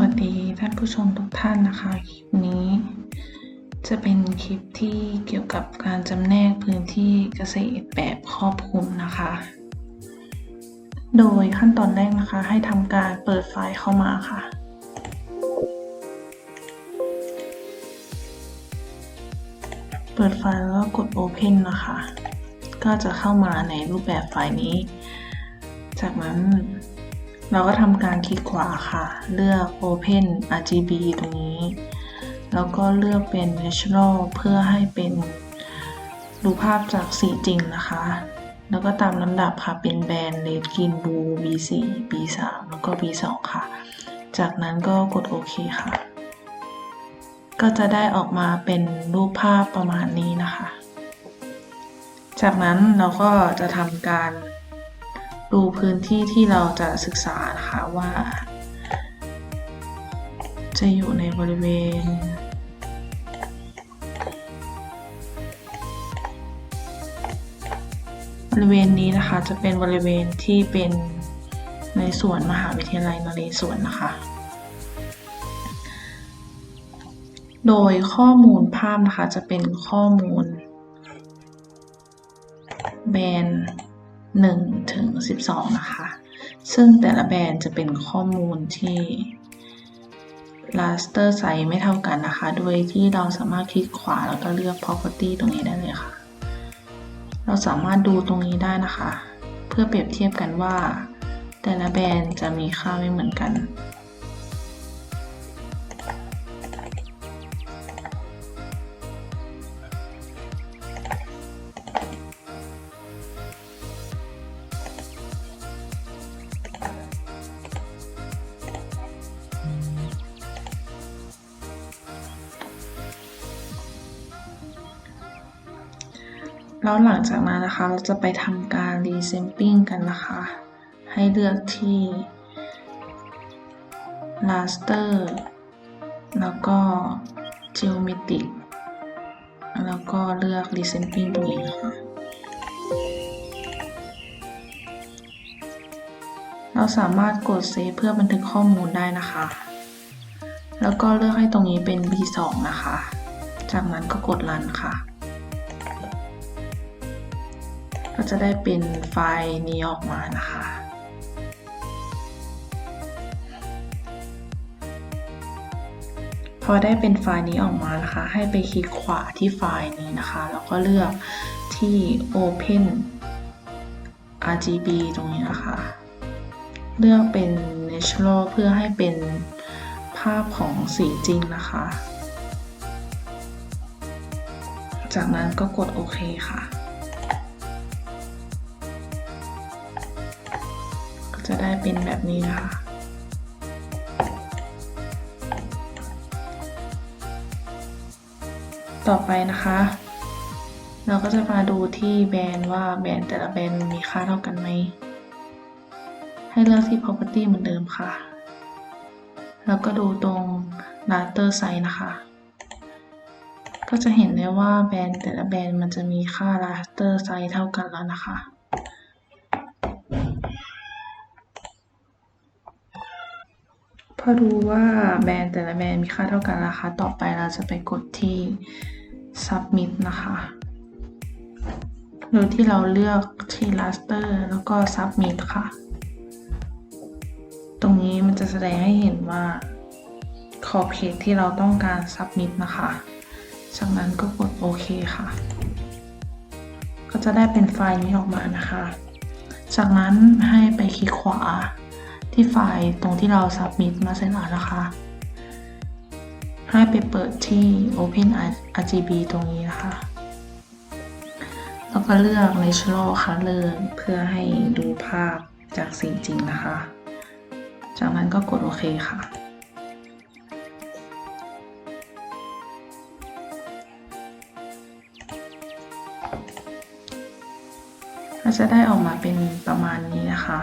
วัสดีท่านผู้ชมทุกท่านนะคะ คลิปนี้ จะเป็นคลิปที่เกี่ยวกับการจำแนกพื้นที่เกษตรแบบครอบคลุมนะคะ โดยขั้นตอนแรกนะคะ ให้ทำการเปิดไฟล์เข้ามาค่ะ เปิดไฟล์แล้วก็กด Open นะคะ ก็จะเข้ามาในรูปแบบไฟล์นี้ จากนั้น เราก็ทำการคลิกขวาค่ะ เลือก Open RGB ตรงนี้ แล้วก็เลือกเป็น Natural เพื่อให้เป็นดูภาพจากสีจริงนะคะ แล้วก็ตามลำดับค่ะเป็นแบนด์ Red Green Blue B4 B3 แล้วก็ B2 ค่ะ จากนั้นก็กดโอเคค่ะ ก็จะได้ออกมาเป็นรูปภาพประมาณนี้นะคะ จากนั้นเราก็จะทำการ ดูพื้นที่ที่เราจะศึกษานะคะว่า จะอยู่ในบริเวณ บริเวณนี้นะคะจะเป็นบริเวณที่เป็นในส่วนมหาวิทยาลัยนเรศวรนะคะ โดยข้อมูลภาพนะคะจะเป็นข้อมูลแบรนด์ 1 ถึง 12 นะคะ ซึ่งแต่ละแบรนด์จะเป็นข้อมูลที่ raster size ไม่เท่ากันนะคะ โดยที่เราสามารถคลิกขวาแล้วก็เลือก property ตรงนี้ได้เลยค่ะ เราสามารถดูตรงนี้ได้นะคะ เพื่อเปรียบเทียบกันว่า แต่ละแบรนด์จะมีค่าไม่เหมือนกัน แล้วหลังจากนั้นนะคะ เราจะไปทำการ resampling กันนะคะ ให้เลือกที่ raster แล้วก็ geometric แล้วก็เลือก resampling ตรงนี้นะคะเราสามารถกด save เพื่อบันทึกข้อมูลได้นะคะ แล้วก็เลือกให้ตรงนี้เป็น B2 นะคะ จากนั้นก็กด run ค่ะ ก็จะได้เป็นไฟล์นี้ออกมานะคะ พอได้เป็นไฟล์นี้ออกมานะคะ ให้ไปคลิกขวาที่ไฟล์นี้นะคะ แล้วก็เลือกที่ Open RGB ตรงนี้นะคะ เลือกเป็น Natural เพื่อให้เป็นภาพของสีจริงนะคะ จากนั้นก็กดโอเคค่ะ เป็นแบบนี้นะคะต่อไปนะคะ เราก็จะมาดูที่แบรนด์ว่าแบรนด์แต่ละแบรนด์มีค่าเท่ากันไหม ให้เลือกที่ property เหมือนเดิมค่ะ แล้วก็ดูตรง raster size นะคะ ก็จะเห็นได้ว่าแบรนด์แต่ละแบรนด์มันจะมีค่า raster size เท่ากันแล้วนะคะ พอดูว่าแบรนด์แต่ละแบรนด์มีค่าเท่ากันราคาต่อไปเราจะไปกดที่ submit นะคะ โดยที่เราเลือกที่ raster แล้วก็ submit ค่ะ ตรงนี้มันจะแสดงให้เห็นว่าขอบเขตที่เราต้องการ submit นะคะ จากนั้นก็กดโอเคค่ะ ก็จะได้เป็นไฟล์นี้ออกมานะคะ จากนั้นให้ไปคลิกขวา ที่ไฟล์ตรงที่เรา submit มาเสร็จแล้วนะคะ ให้ไปเปิดที่ Open RGB ตรงนี้นะคะ แล้วก็เลือก Natural Color เพื่อให้ดูภาพจากสีจริงนะคะ จากนั้นก็กดโอเคค่ะก็จะได้ออกมาเป็นประมาณนี้นะคะ